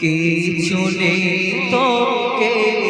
কিছু নেই তোকে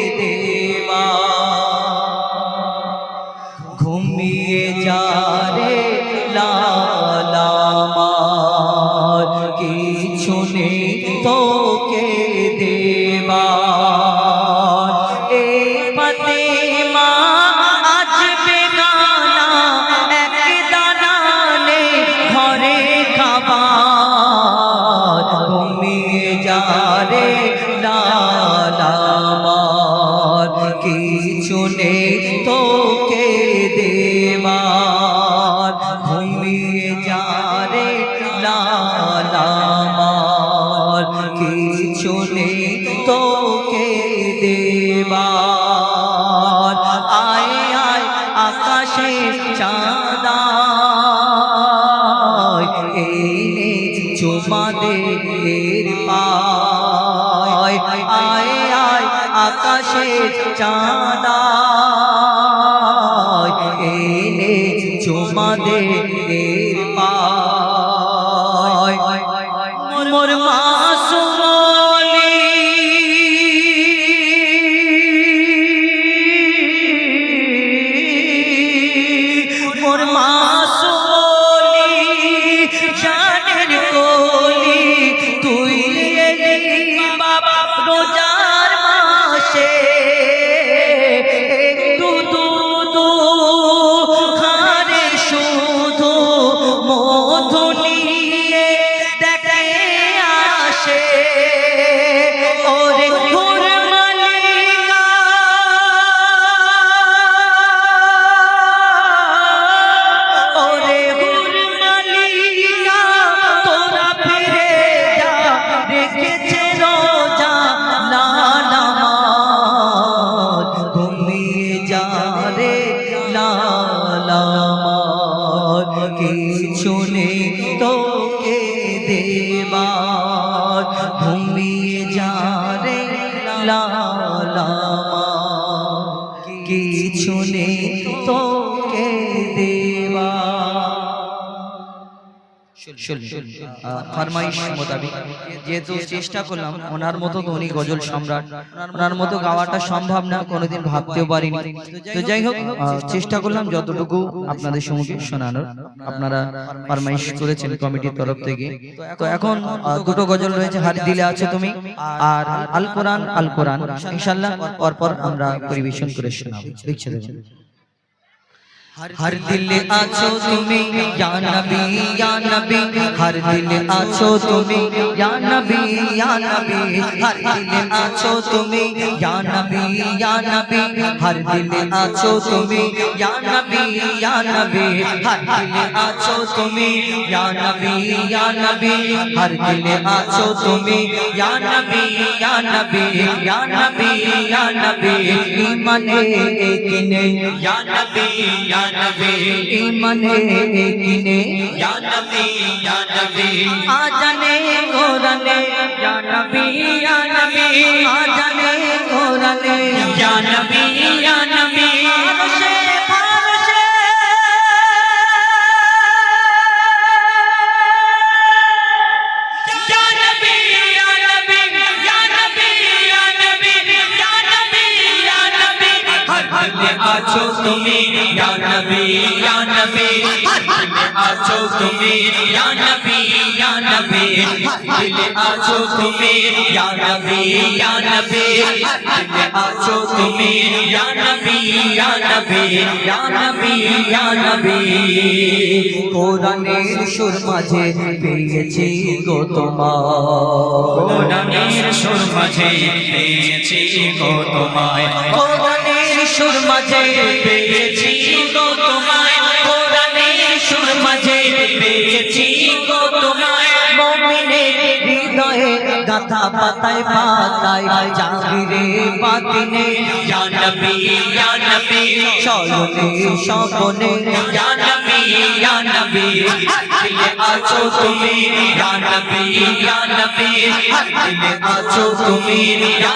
চাঁদায় এই নে চুমা পায় মোর মাসুমলি মোর মাসুমলি লালামার চলে তোকে দেবার। ঘুমিয়ে যা রে লালামার কিছু নেই তোকে ফরমাইশ মোতাবিক। যেহেতু চেষ্টা করলাম, ওনার মতো উনি গজল সম্রাট, ওনার মতো গাওয়াটা সম্ভব না, কোনোদিন ভাবতেও পারিনি। তো যাই হোক চেষ্টা করলাম যতটুকু আপনাদের সম্মুখে শোনানোর। আপনারা ফরমাইশ করেছেন কমিটির তরফ থেকে। তো এখন দুটো গজল রয়েছে হার দিলে আছে তুমি, আর আল কোরআন আল কোরআন। ইনশাল্লাহ পরপর আমরা পরিবেশন করে শোনাবো। দেখছে দেখছে ہر دل آچو تمہیں یا نبی یا نبی ہر دل آچو تمہیں یا نبی یا نبی ہر دل آچو تمہیں یا نبی یا نبی ہر دل آچو تمہیں یا نبی یا نبی ہر دل آچو تمہیں یا نبی یا نبی ہر دل آچو تمہیں یا نبی یا نبی یا نبی یا نبی ایمان ایک نے یا نبی یا নবী ইমান কিনে। ইয়া নবী ইয়া নবী। আজানে গোরানে হাকিমে আছো তুমি ইয়া নবী ইয়া নবী। হাকিমে আছো তুমি ইয়া নবী ইয়া নবী। হাকিমে আছো তুমি ইয়া নবী ইয়া নবী। হাকিমে আছো তুমি ইয়া নবী ইয়া নবী ইয়া নবী ইয়া নবী। কোরআনের সুর মাঝে পেয়েছি গো তোমার কোরআনের সুর মাঝে পেয়েছি গো তোমায়। কোরআনের সুর মাঝে পেয়েছি গো তোমায় কোরআনের সুর মাঝে পেয়েছি গো তোমায়। মুমিনের হৃদয়ে গাথা পাতায় পাতায় জাগিরে বাতিনে। ইয়া নবী ইয়া নবী চলনে স্বপনে ইয়া নবী ইয়া নবী দিলে আছো তুমি। ইয়া নবী ইয়া নবী দিলে আছো তুমি। ইয়া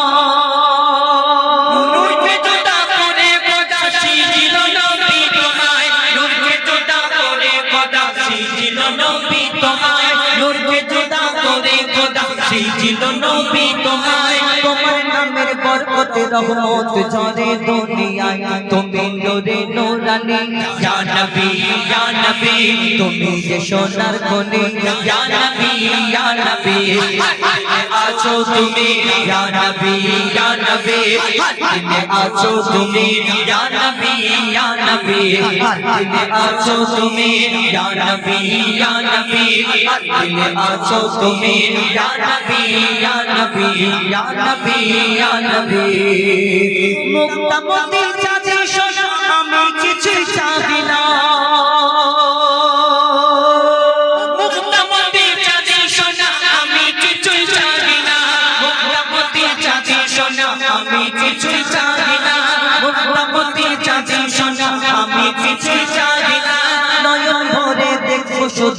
খোদা ছিল নবী তোমায়। তোমার নামের বরকতে রহমত ঝরে দুনিয়ায়। তুমি নূরে নূরানি। ইয়া নবী ইয়া নবী। তুমি যে সোনার খনি। ইয়া নবী ইয়া নবী। আছো তুমি ইয়া নবী ইয়া নবী। দিনে আছো তুমি ইয়া নবী ইয়া নবী। দিনে আছো তুমি ইয়া নবী ইয়া নবী। দিনে আছো তুমি ইয়া নবী ইয়া নবী ইয়া নবী ইয়া নবী। মুক্তামতি চাচি সোনা আমি কিছু চাহি না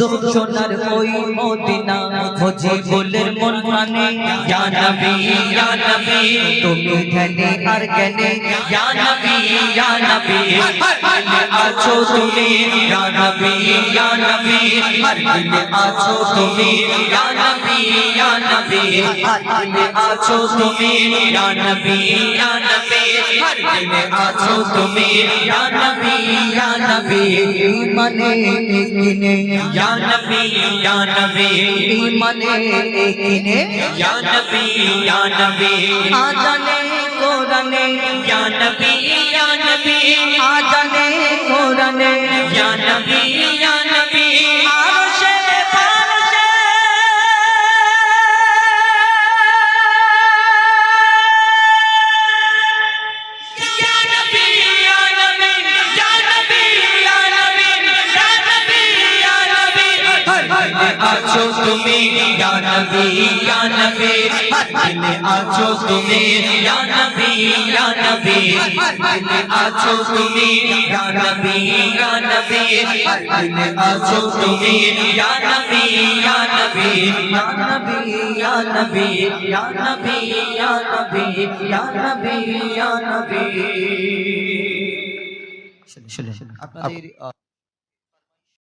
শুধু সোনার ওই মদিনা খোঁজে বলের মন প্রাণে ইয়া নবী ইয়া নবী, তুমি ধ্যানে আর জ্ঞানে ইয়া নবী ইয়া নবী দিলে আছো তুমি, ইয়া নবী ইয়া নবী হর দিলে আছো তুমি, ইয়া নবী ইয়া নবী হর দিলে আছো তুমি, ইয়া নবী ইয়া নবী হর দিলে আছো তুমি, ইয়া নবী ইয়া নবী মানে কিনে ইয়া নবী ইয়া নবী। মানে কিনে ইয়া নবী ইয়া নবী। আজানে কোরআনে ইয়া নবী ইয়া নবী। আজানে কোরআনে ইয়া নবী হর দিলে আছো তুমি ইয়া নবী ইয়া নবী হর দিলে আছো তুমি ইয়া নবী ইয়া নবী হর দিলে আছো তুমি ইয়া নবী ইয়া নবী হর দিলে আছো তুমি ইয়া নবী ইয়া নবী ইয়া নবী ইয়া নবী ইয়া নবী ইয়া নবী ইয়া নবী ইয়া নবী শুনুন আপনাদের